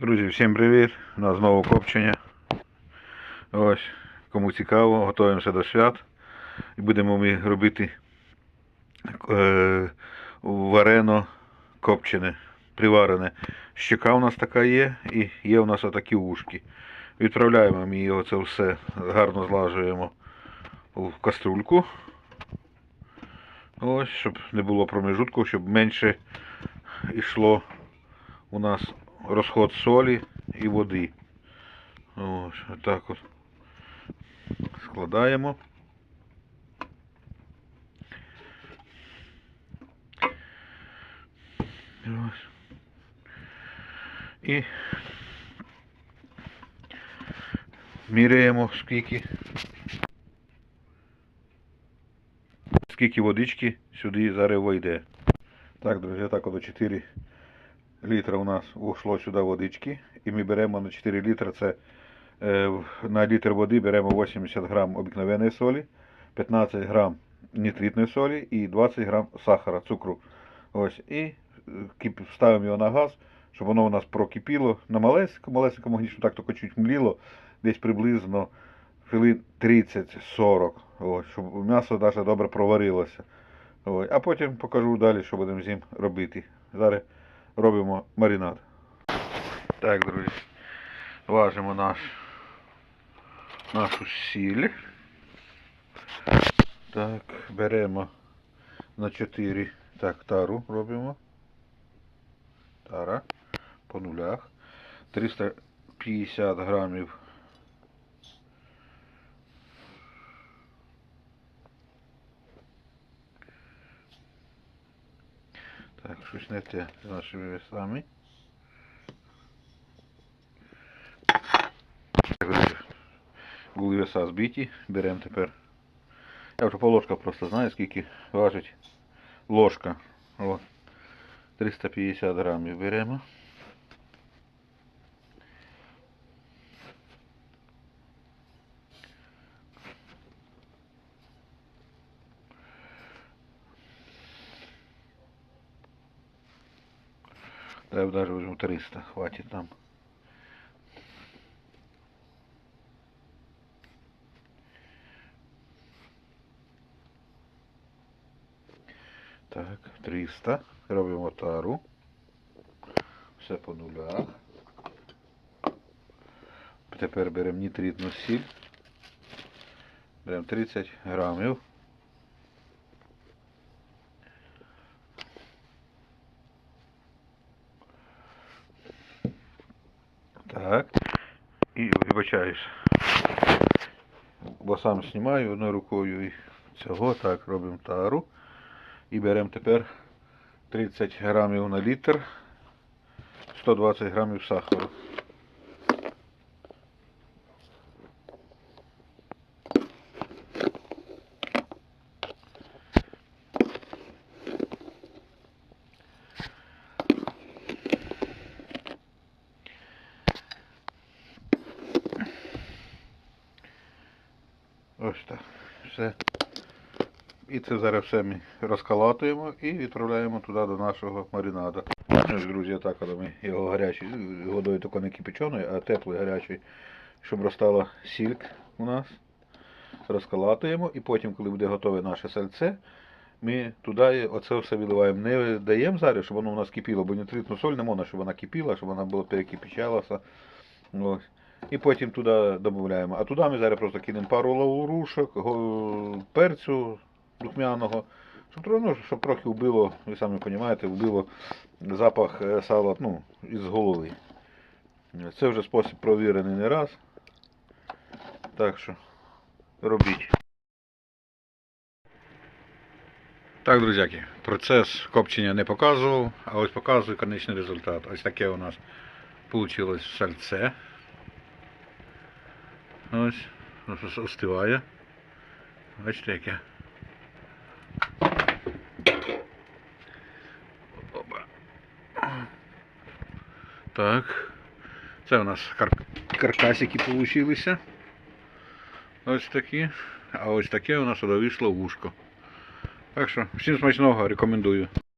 Друзі, всім привіт! У нас знову копчення. Ось, кому цікаво, готуємося до свят. І будемо ми робити е, варено копчене, приварене. Щека у нас така є, і є у нас отакі ушки. Відправляємо ми його це все, гарно злажуємо в каструльку. Ось, щоб не було промежутку, щоб менше йшло у нас розход солі і води. Ось, отак от. Складаємо. Ось. І міряємо скільки. Скільки водички сюди зараз вийде. Так, друзі, так от 4 літра у нас ушло сюди водички. І ми беремо на 4 літра, це е, на літр води беремо 80 грам обикновеної солі, 15 грам нитритної солі і 20 грам сахара, цукру. Ось. І е, ставимо його на газ, щоб воно у нас прокипіло на малесенькому, огні, так тільки чуть мліло, десь приблизно хвилин 30-40. Ось, щоб м'ясо добре проварилося. Ось. А потім покажу далі, що будемо з ним робити. Зараз робимо маринад. Так, друзі. Важимо наш, нашу сіль. Так, беремо на 4 так, тару робимо. Тара по нулях. 350 грамів. Так, щось з нашими весами. Були веса збиті, беремо тепер. Я вже по ложках просто знаю, скільки важить ложка. О, 350 грамів беремо. Давай даже возьму 300, хватит нам. Так, 300. Робимо тару. Все по нулях. Тепер беремо нітритну сіль. Беремо 30 грамів. Так. І вибачаюсь. Бо сам знімаю одною рукою і цього. Так, робимо тару. І беремо тепер 30 грамів на літр, 120 грамів сахару. Ось так. Все. І це зараз все ми розкалатуємо і відправляємо туди до нашого маринада. Друзі, так, коли ми його гарячий, водою тільки не кипяченою, а теплою гарячою, щоб розтала сільк у нас. Розкалатуємо і потім, коли буде готове наше сальце, ми туди оце все виливаємо. Не даємо зараз, щоб воно у нас кипіло, бо нитритну соль не можна, щоб вона кипіла, щоб вона перекипічалася. Ось. І потім туди додаємо. А туди ми зараз просто кинемо пару лаврушок, перцю духмяного, щоб, ну, щоб трохи вбило, ви самі розумієте, вбило запах е, сала ну, із голови. Це вже спосіб провірений не раз. Так що робіть. Так, друзяки, процес копчення не показував, а ось показую конечний результат. Ось таке у нас вийшло сальце. Ось, ось остиває. Бачите, яке. Опа. Так. Це у нас кар... каркасики получилися. Ось такі. А ось таке у нас вийшло вушко. Так що, всім смачного рекомендую.